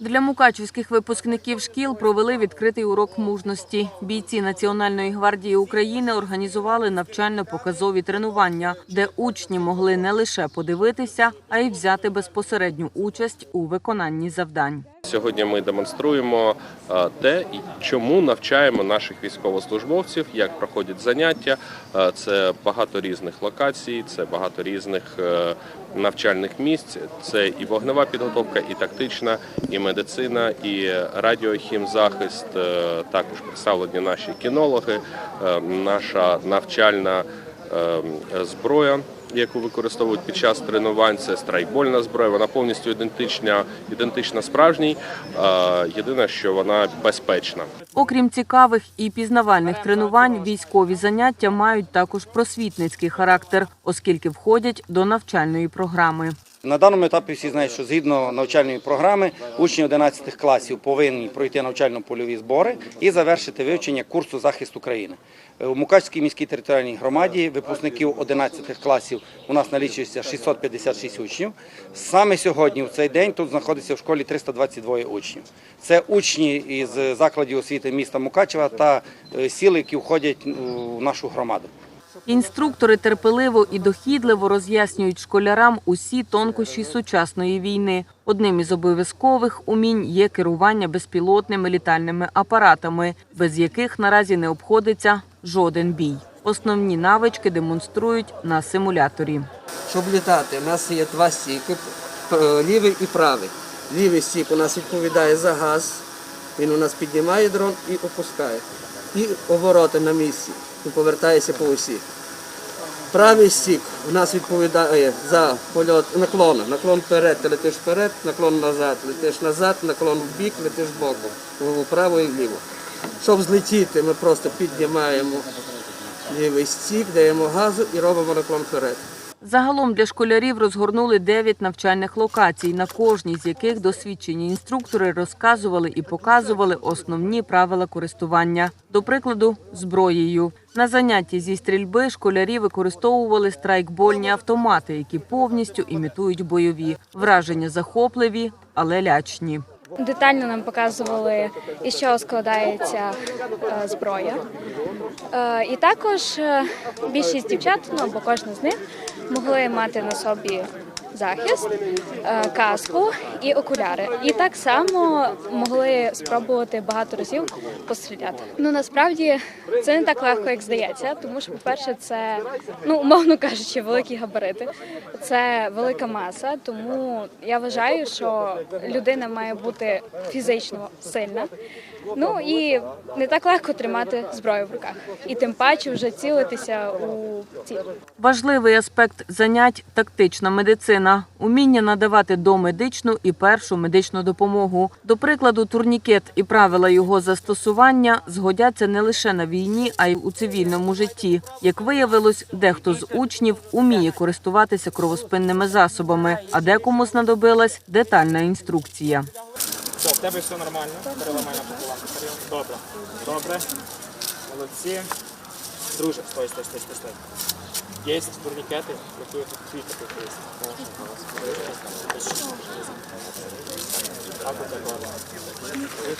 Для мукачівських випускників шкіл провели відкритий урок мужності. Бійці Національної гвардії України організували навчально-показові тренування, де учні могли не лише подивитися, а й взяти безпосередню участь у виконанні завдань. Сьогодні ми демонструємо е, те, чому навчаємо наших військовослужбовців, як проходять заняття. Е, Це багато різних локацій, це багато різних е, навчальних місць. Це і вогнева підготовка, і тактична, і медицина, і радіохімзахист. Також представлені наші кінологи, наша навчальна зброя яку використовують під час тренувань. Це страйкбольна зброя. Вона повністю ідентична, ідентична справжній. Е, Єдине, що вона безпечна. Окрім цікавих і пізнавальних тренувань, військові заняття мають також просвітницький характер, оскільки входять до навчальної програми. На даному етапі всі знають, що згідно навчальної програми учні 11 класів повинні пройти навчально-польові збори і завершити вивчення курсу захисту країни. Е, У Мукачській міській територіальній громаді випускників 11 класів у нас налічується 656 учнів. Саме сьогодні, в цей день, тут знаходиться в школі 322 учнів. Це учні із закладів освіти міста Мукачева та е, сіл, які входять у нашу громаду. Інструктори терпеливо і дохідливо роз'яснюють школярам усі тонкощі сучасної війни. Одним із обов'язкових умінь є керування безпілотними літальними апаратами, без яких наразі не обходиться жоден бій. Основні навички демонструють на симуляторі. Щоб літати, у нас є два стійки, п- лівий і правий. Лівий стік у нас відповідає за газ, він у нас піднімає дрон і опускає. І обороти на місці, він повертається по осі. Правий стік у нас відповідає за польот наклон. Наклон вперед, ти летиш вперед, наклон назад, летиш назад, наклон в бік, летиш боком, вправо і вліво. Щоб злетіти, ми просто піднімаємо лівий стік, даємо газу і робимо наклон вперед. Загалом для школярів розгорнули 9 навчальних локацій, на кожній з яких досвідчені інструктори розказували і показували основні правила користування. До прикладу, зброєю. На занятті зі стрільби школярі використовували страйкбольні автомати, які повністю імітують бойові. Враження захопливі, але лячні. Детально нам показували, із чого складається е, зброя. Е, і також е, більшість дівчат, ну або кожна з них, могли мати на собі захист, е, каску і окуляри. І так само могли спробувати багато разів постріляти. Ну насправді це не так легко, як здається, тому що, по-перше, це ну умовно кажучи, великі габарити. Це велика маса, тому я вважаю, що людина має бути фізично сильна. Ну і не так легко тримати зброю в руках, і тим паче вже цілитися у ціль. Важливий аспект занять тактична медицина, уміння надавати домедичну і першу медичну допомогу. До прикладу, турнікет і правила його застосування згодяться не лише на війні, а й у цивільному житті. Як виявилось, дехто з учнів уміє користуватися кровоспинними засобами, а декому знадобилась детальна інструкція. Все, в тебе все нормально, переламай пополам. Добре, добре. Молодці. Друже, стой, стой, стой, стой. Які твій таких є. Так.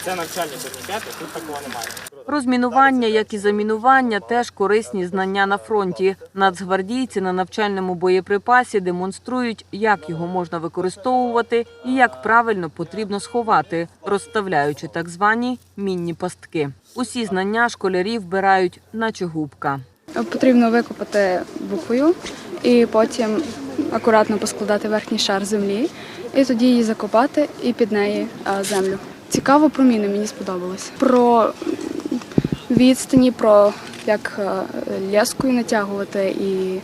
Це навчальні турнікети, тут такого немає. Розмінування, як і замінування, теж корисні знання на фронті. Нацгвардійці на навчальному боєприпасі демонструють, як його можна використовувати і як правильно потрібно сховати, розставляючи так звані мінні пастки. Усі знання школярі вбирають, наче губка. Потрібно викопати буквою і потім акуратно поскладати верхній шар землі, і тоді її закопати і під неї землю. Цікаво про міни, мені сподобалось. Про відстані, про як ляскою лескою натягувати, і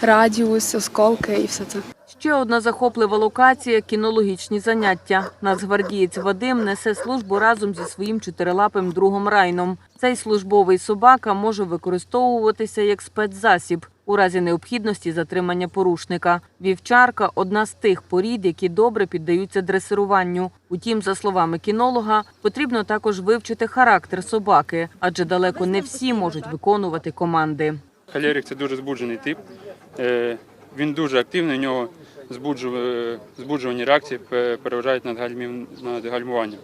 радіус, осколки, і все це. Ще одна захоплива локація кінологічні заняття. Нацгвардієць Вадим несе службу разом зі своїм чотирилапим другом Райном. Цей службовий собака може використовуватися як спецзасіб у разі необхідності затримання порушника. Вівчарка одна з тих порід, які добре піддаються дресируванню. Утім, за словами кінолога, потрібно також вивчити характер собаки, адже далеко не всі можуть виконувати команди. Халерик це дуже збуджений тип. Е, Він дуже активний, у нього збуджу- збуджувальні реакції переважають над гальмів- над гальмуванням.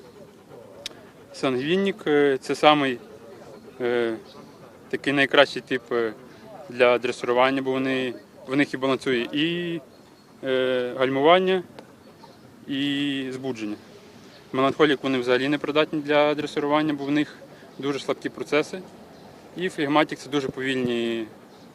Сангвінник е, це самий е, такий найкращий тип е, для дресирування, бо вони, в них і балансує і е, гальмування, і збудження. Меланхолік вони взагалі не придатні для дресирування, бо в них дуже слабкі процеси. І флегматик це дуже повільні.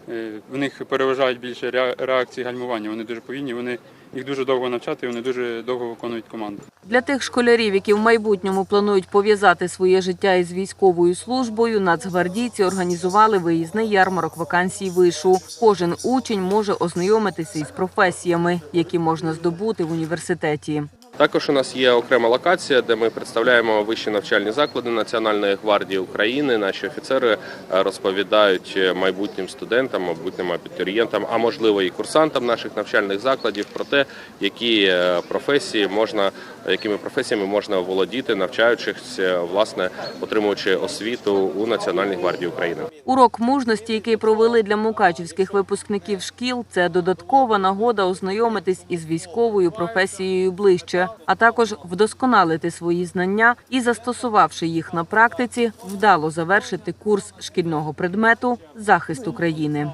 Е, В них переважають більше реакції гальмування. Вони дуже повільні, вони їх дуже довго навчати, вони дуже довго виконують команду. Для тих школярів, які в майбутньому планують пов'язати своє життя із військовою службою, нацгвардійці організували виїзний ярмарок вакансій вишу. Кожен учень може ознайомитися із професіями, які можна здобути в університеті. Також у нас є окрема локація, де ми представляємо вищі навчальні заклади Національної гвардії України. Наші офіцери е, розповідають е, майбутнім студентам, майбутнім абітурієнтам, а можливо і курсантам наших навчальних закладів про те, які е, професії можна, якими професіями можна володіти, навчаючись, власне, отримуючи освіту у Національній гвардії України. Урок мужності, який провели для мукачівських випускників шкіл, це додаткова нагода ознайомитись із військовою професією ближче, а також вдосконалити свої знання і, застосувавши їх на практиці, вдало завершити курс шкільного предмету захист України.